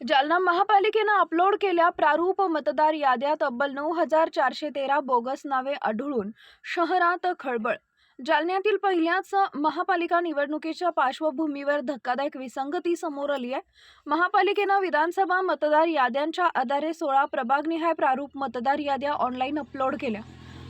जालना महापालिकेनं अपलोड केल्या प्रारूप मतदार याद्या तब्बल नऊ हजार चारशे तेरा बोगस नावे आढळून शहरात खळबळ. जालन्यातील पहिल्याच महापालिका निवडणुकीच्या पार्श्वभूमीवर धक्कादायक विसंगती समोर आली आहे महापालिकेनं विधानसभा मतदार याद्यांच्या आधारे सोळा प्रभागनिहाय प्रारूप मतदार याद्या ऑनलाईन अपलोड केल्या.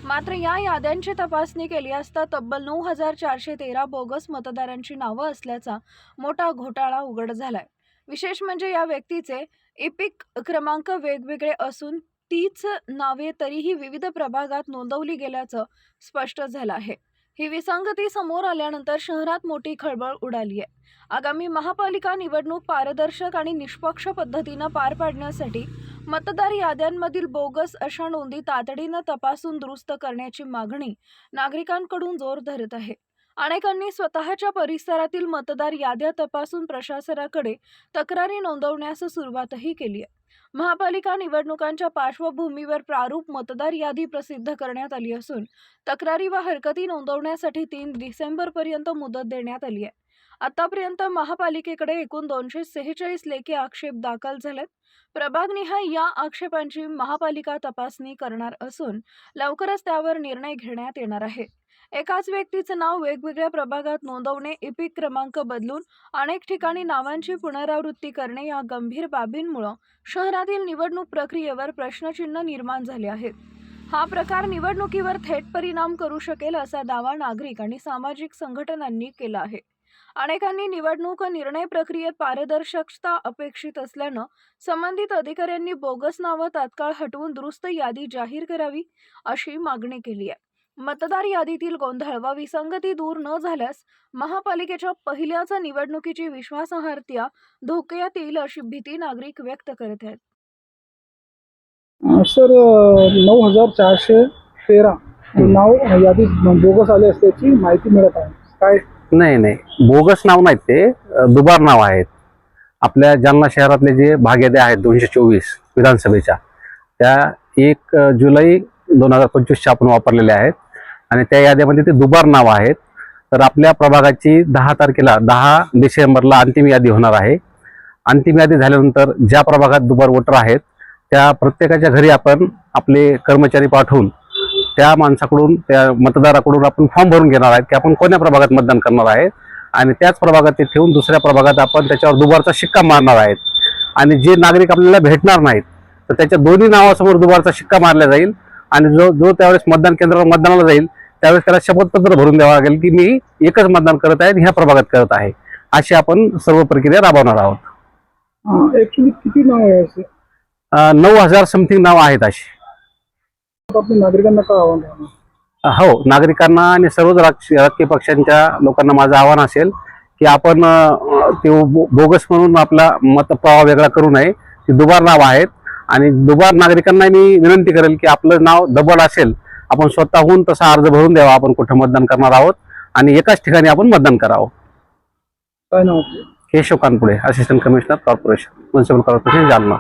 मात्र या याद्यांची तपासणी केली असता तब्बल नऊ हजार चारशे तेरा बोगस मतदारांची नावं असल्याचा मोठा घोटाळा उघड झालाय. विशेष म्हणजे या व्यक्तीचे इपिक क्रमांक वेगवेगळे असून तीच नावे तरीही विविध प्रभागात नोंदवली गेल्याचं स्पष्ट झालं आहे. ही विसंगती समोर आल्यानंतर शहरात मोठी खळबळ उडाली आहे. आगामी महापालिका निवडणूक पारदर्शक आणि निष्पक्ष पद्धतीनं पार पाडण्यासाठी मतदार याद्यांमधील बोगस अशा नोंदी तातडीनं तपासून दुरुस्त करण्याची मागणी नागरिकांकडून जोर धरत आहे. अनेकांनी स्वतःच्या परिसरातील मतदार याद्या तपासून प्रशासनाकडे तक्रारी नोंदवण्यास सुरुवातही केली आहे. महापालिका निवडणुकांच्या पार्श्वभूमीवर प्रारूप मतदार यादी प्रसिद्ध करण्यात आली असून तक्रारी व हरकती नोंदवण्यासाठी तीन डिसेंबरपर्यंत मुदत देण्यात आली आहे. आतापर्यंत महापालिकेकडे एकूण दोनशे सेहेचाळीस लेखी आक्षेप दाखल झालेत. प्रभागनिहाय या आक्षेपांची महापालिका तपासणी करणार असून लवकरच त्यावर निर्णय घेण्यात येणार आहे. एकाच व्यक्तीचं नाव वेगवेगळ्या प्रभागात नोंदवणे इपिक क्रमांक बदलून अनेक ठिकाणी नावांची पुनरावृत्ती करणे या गंभीर बाबींमुळं शहरातील निवडणूक प्रक्रियेवर प्रश्नचिन्ह निर्माण झाले आहेत. हा प्रकार निवडणुकीवर थेट परिणाम करू शकेल असा दावा नागरिक आणि सामाजिक संघटनांनी केला आहे. अनेकांनी निवडणूक निर्णय प्रक्रियेत पारदर्शकता अपेक्षित असल्यानं संबंधित अधिकाऱ्यांनी बोगस नावं तात्काळ हटवून दुरुस्त यादी जाहीर करावी अशी मागणी केली आहे. मतदार यादीतील गोंधळ व विसंगती दूर न झाल्यास महापालिकेच्या पहिल्याच निवडणुकीची विश्वासार्हता धोक्यात येईल अशी भीती नागरिक व्यक्त करत आहेत. सर नऊ हजार चारशे तेरा नाव यादीत बोगस आले असल्याची माहिती मिळत आहे. काय? नाही नाही. बोगस नाव नाहीत ते. दुबार नाव आहेत. आपल्या जालना शहरातले जे भागेदे आहेत दोनशे चोवीस विधानसभेच्या त्या एक जुलै दोन हजार पंचवीसच्या आपण वापरलेल्या आहेत. आणि त्या यादीमध्ये ते दुबार नाव आहेत. तर आपल्या प्रभागाची दहा तारखेला दहा डिसेंबरला अंतिम यादी होणार आहे. अंतिम यादी झाल्यानंतर ज्या प्रभागात दुबार वोटर आहेत त्या प्रत्येकाच्या घरी आपण आपले कर्मचारी पाठवून त्या माणसाकडून त्या मतदाराकडून आपण फॉर्म भरून घेणार आहेत की आपण कोण्या प्रभागात मतदान करणार आहे आणि त्याच प्रभागात ते ठेवून दुसऱ्या प्रभागात आपण त्याच्यावर दुबारचा शिक्का मारणार आहेत. आणि जे नागरिक आपल्याला भेटणार नाहीत तर त्याच्या दोन्ही नावासमोर दुबारचा शिक्का मारला जाईल. आणि जो जो त्यावेळेस मतदान केंद्रावर मतदानाला जाईल त्यावेळेस त्याला शपथपत्र भरून द्यावं लागेल की मी एकच मतदान करत आहे ह्या प्रभागात करत आहे. अशी आपण सर्व प्रक्रिया राबवणार आहोत. किती नाव आहे नऊ हजार समथिंग नाव आहेत अशी. नागरिकांना काय आव्हान हो नागरिकांना आणि सर्वच राज- राजकीय पक्षांच्या लोकांना माझं आव्हान असेल की आपण ते बोगस म्हणून आपला मतप्रवाह वेगळा करू नये. ती दुबार नाव आहेत आणि दुबार नागरिकांना मी विनंती करेल की आपलं नाव डबल असेल. आपण स्वतःहून तसा अर्ज भरून द्यावा. आपण कुठं मतदान करणार आहोत आणि एकाच ठिकाणी आपण मतदान करावं. काय नाव Keshav Kanpude assistant commissioner corporation municipal corporation Jalna.